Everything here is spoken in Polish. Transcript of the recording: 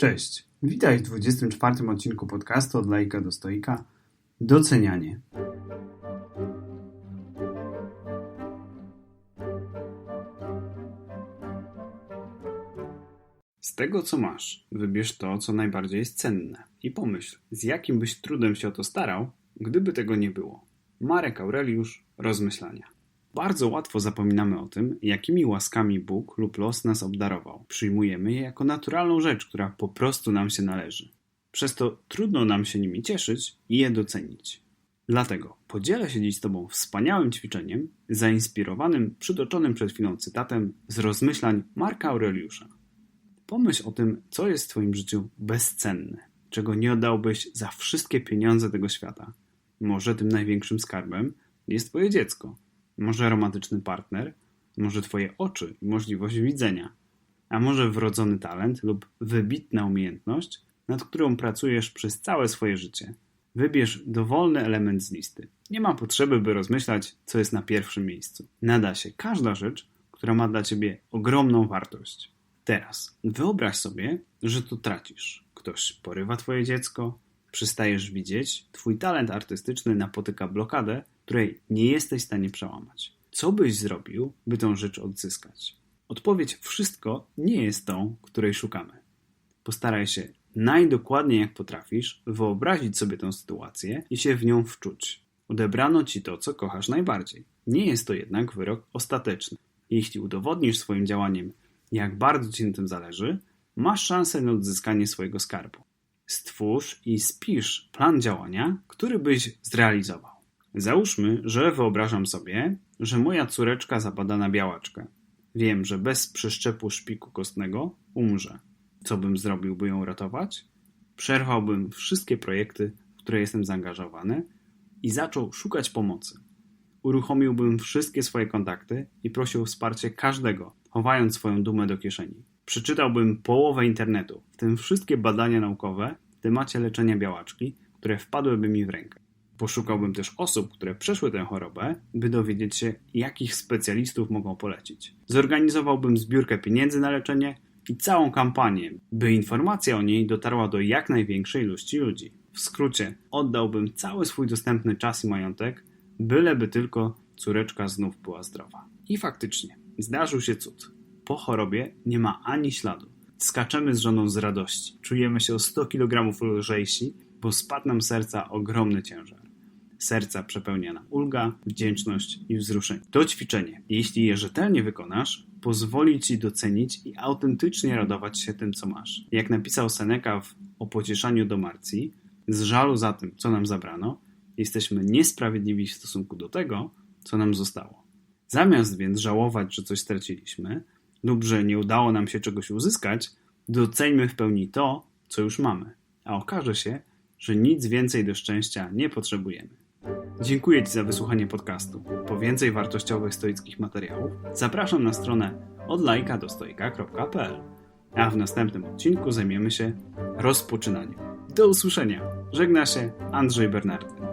Cześć, witaj w 24 odcinku podcastu od laika do stoika Docenianie. Z tego co masz, wybierz to, co najbardziej jest cenne i pomyśl, z jakim byś trudem się o to starał, gdyby tego nie było. Marek Aureliusz, Rozmyślania. Bardzo łatwo zapominamy o tym, jakimi łaskami Bóg lub los nas obdarował. Przyjmujemy je jako naturalną rzecz, która po prostu nam się należy. Przez to trudno nam się nimi cieszyć i je docenić. Dlatego podzielę się dziś z Tobą wspaniałym ćwiczeniem, zainspirowanym przytoczonym przed chwilą cytatem z rozmyślań Marka Aureliusza. Pomyśl o tym, co jest w Twoim życiu bezcenne, czego nie oddałbyś za wszystkie pieniądze tego świata. Może tym największym skarbem jest Twoje dziecko – może romantyczny partner, może Twoje oczy i możliwość widzenia, a może wrodzony talent lub wybitna umiejętność, nad którą pracujesz przez całe swoje życie. Wybierz dowolny element z listy. Nie ma potrzeby, by rozmyślać, co jest na pierwszym miejscu. Nada się każda rzecz, która ma dla Ciebie ogromną wartość. Teraz wyobraź sobie, że to tracisz. Ktoś porywa Twoje dziecko, przestajesz widzieć, Twój talent artystyczny napotyka blokadę, której nie jesteś w stanie przełamać. Co byś zrobił, by tę rzecz odzyskać? Odpowiedź wszystko nie jest tą, której szukamy. Postaraj się najdokładniej jak potrafisz wyobrazić sobie tę sytuację i się w nią wczuć. Odebrano ci to, co kochasz najbardziej. Nie jest to jednak wyrok ostateczny. Jeśli udowodnisz swoim działaniem, jak bardzo ci na tym zależy, masz szansę na odzyskanie swojego skarbu. Stwórz i spisz plan działania, który byś zrealizował. Załóżmy, że wyobrażam sobie, że moja córeczka zapada na białaczkę. Wiem, że bez przeszczepu szpiku kostnego umrze. Co bym zrobił, by ją ratować? Przerwałbym wszystkie projekty, w które jestem zaangażowany i zaczął szukać pomocy. Uruchomiłbym wszystkie swoje kontakty i prosił o wsparcie każdego, chowając swoją dumę do kieszeni. Przeczytałbym połowę internetu, w tym wszystkie badania naukowe w temacie leczenia białaczki, które wpadłyby mi w rękę. Poszukałbym też osób, które przeszły tę chorobę, by dowiedzieć się, jakich specjalistów mogą polecić. Zorganizowałbym zbiórkę pieniędzy na leczenie i całą kampanię, by informacja o niej dotarła do jak największej ilości ludzi. W skrócie, oddałbym cały swój dostępny czas i majątek, byleby tylko córeczka znów była zdrowa. I faktycznie, zdarzył się cud. Po chorobie nie ma ani śladu. Skaczemy z żoną z radości. Czujemy się o 100 kg lżejsi, bo spadł nam serca ogromny ciężar serca przepełnia nam ulga, wdzięczność i wzruszenie. To ćwiczenie, jeśli je rzetelnie wykonasz, pozwoli ci docenić i autentycznie radować się tym, co masz. Jak napisał Seneca w O pocieszaniu do Marcji, z żalu za tym, co nam zabrano, jesteśmy niesprawiedliwi w stosunku do tego, co nam zostało. Zamiast więc żałować, że coś straciliśmy, lub że nie udało nam się czegoś uzyskać, doceńmy w pełni to, co już mamy, a okaże się, że nic więcej do szczęścia nie potrzebujemy. Dziękuję Ci za wysłuchanie podcastu. Po więcej wartościowych stoickich materiałów zapraszam na stronę odlajka. A w następnym odcinku zajmiemy się rozpoczynaniem. Do usłyszenia. Żegna się Andrzej Bernardy.